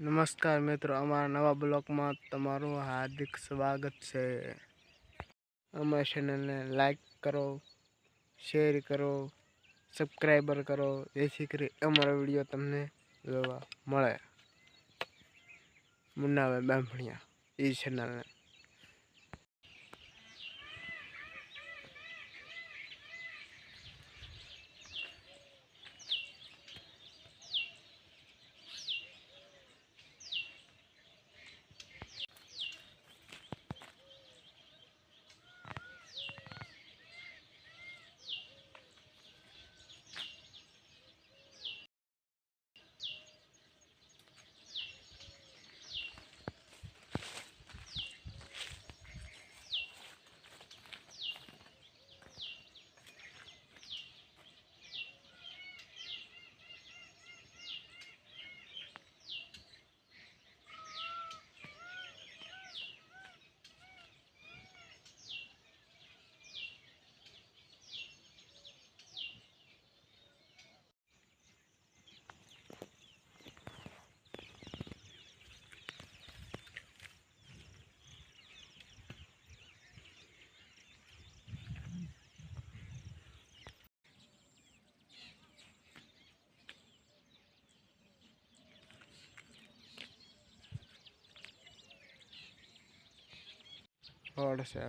નમસ્કાર મિત્રો, અમારા નવા બ્લોગમાં તમારું હાર્દિક સ્વાગત છે. અમારા ચેનલને લાઈક કરો, શેર કરો, સબસ્ક્રાઈબર કરો, જેથી કરી અમારો વીડિયો તમને જોવા મળે. મુન્નાભાઈ બાંભણિયા એ ચેનલને. રોડ છે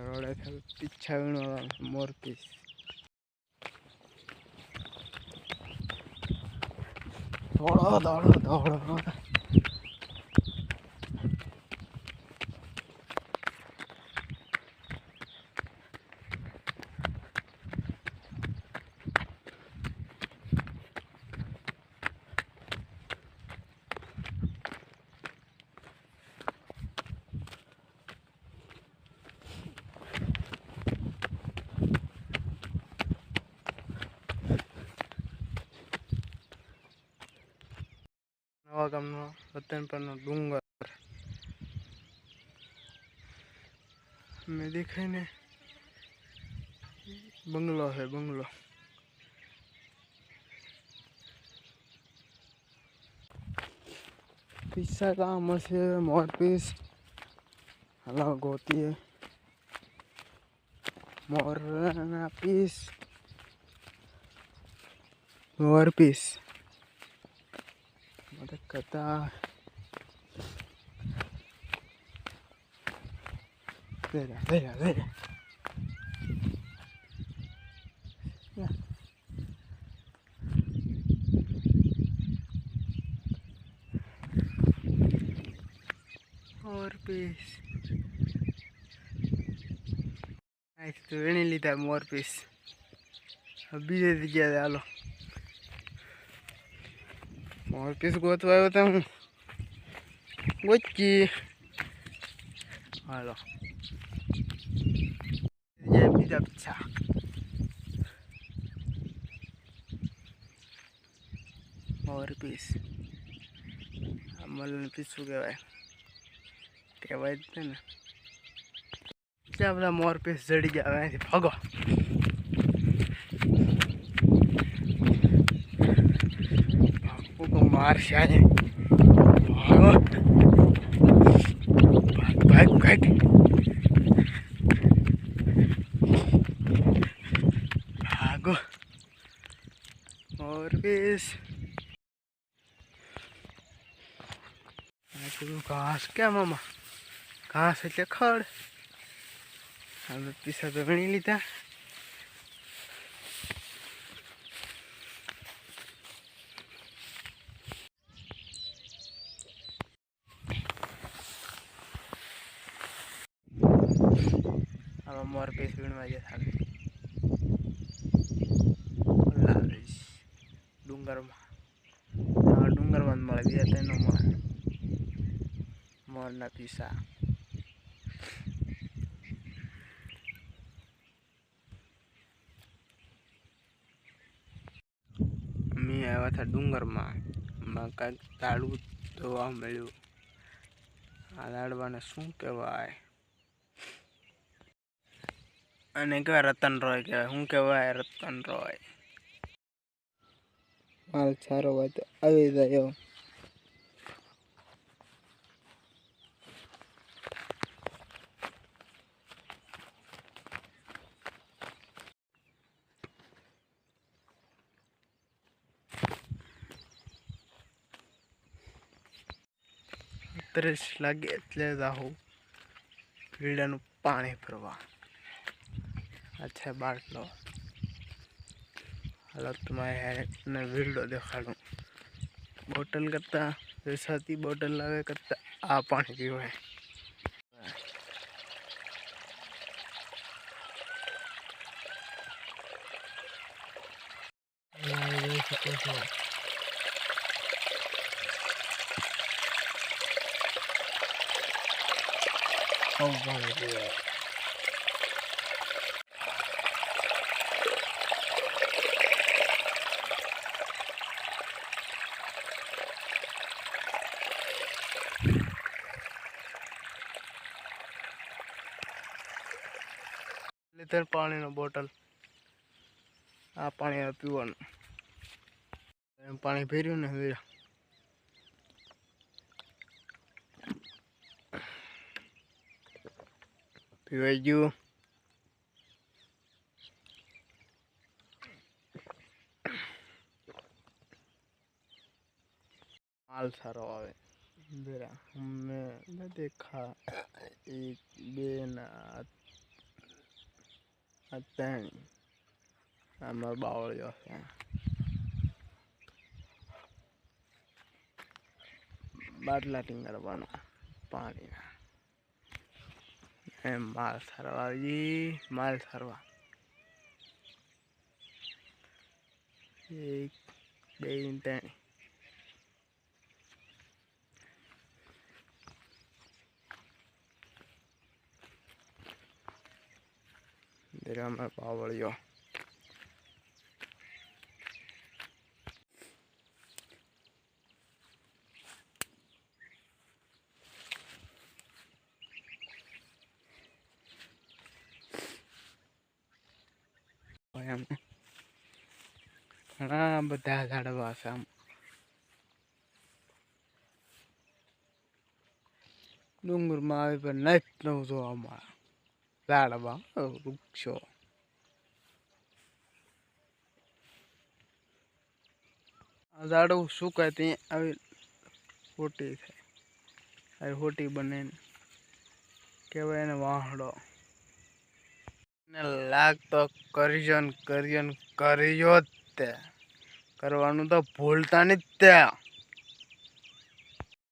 પીછા વીણવાનો મોર પીસ. દોડો દોડો દોડો. નવા ગામનો વતન પરનો ડુંગર મેં દેખાય ને બંગલો છે બંગલો પીસા કામ હશે મોર પીસ હલાવ ગોતીએ મોર ના પીસ મોર પીસ મદદ કરતા Vera, vera, vera. Ya. More piece આજ તો વેણી લીધા મોર પીસ બીજે જગ્યાએ હાલો મોર પીસ ગોતવા આવ્યો તો હું ગોચી હાલો જય બીજા પીછા મોર પીસ આ મલન શું કહેવાય કહેવાય જ ને ત્યાં બધા મોર પીસ જડી ગયા અહીંથી ભાગો ભાગો મારશે આજે ભાગો, ભાગ ભાગ. ભાગ. ભાગો મોર પીસ આ પેલું ઘાસ કેમ આમાં ઘાસ એટલે ખડ. પીસા તો ગણી લીધા. આમાં મોર પીસ વીણવા થાય લાવીશ ડુંગરમાં. ડુંગરમાં જ મળે. બીજા તેનો મળે મોરના પીસા. મેં આવ્યા હતા ડુંગરમાં. માં કાંઈક તાળું જોવા મળ્યું. આ લાડવાને શું કહેવાય? અને કહેવાય રતન રોય કહેવાય. શું કહેવાય રતન રોય. માલ સારો હોય તો આવી ગયો ત્રીસ લાગે એટલે જાઉં પીડાનું પાણી ભરવા. અચ્છા બાટલો હાલો તમારે ને વીડો દેખાડું બોટલ કરતાં વેસાતી બોટલ લાવે કરતાં આ પાણી પીવાય જોઈ શકો છો લીટર પાણીનો બોટલ આ પાણી હવે પીવાનું એમ પાણી ભર્યું ને હવે પીવાઈ ગયું માલ સારો આવે જરા અમે ન દેખા એક બે ના આ ત્રણ આમાં બાવળિયો છે બાટલા ટીંગરવાનો પાણીના એમ માલ સારવા ઈ માલ સરવા એક બે ત્રણ આમાં પાવળિયો. ઘણા બધા ઝાડવા છે આમ. ડુંગરમાં આવી પણ નથી નવું જોવા મળે ઝાડવા વૃક્ષો આ ઝાડવું સુકાય ત્યાં આવી હોટી થાય આવી હોટી બને કહેવાય એને વાહડો લાગતો કરજો ને કરજો ને કરજો જ તે. કરવાનું તો ભૂલતા નહીં જ તે.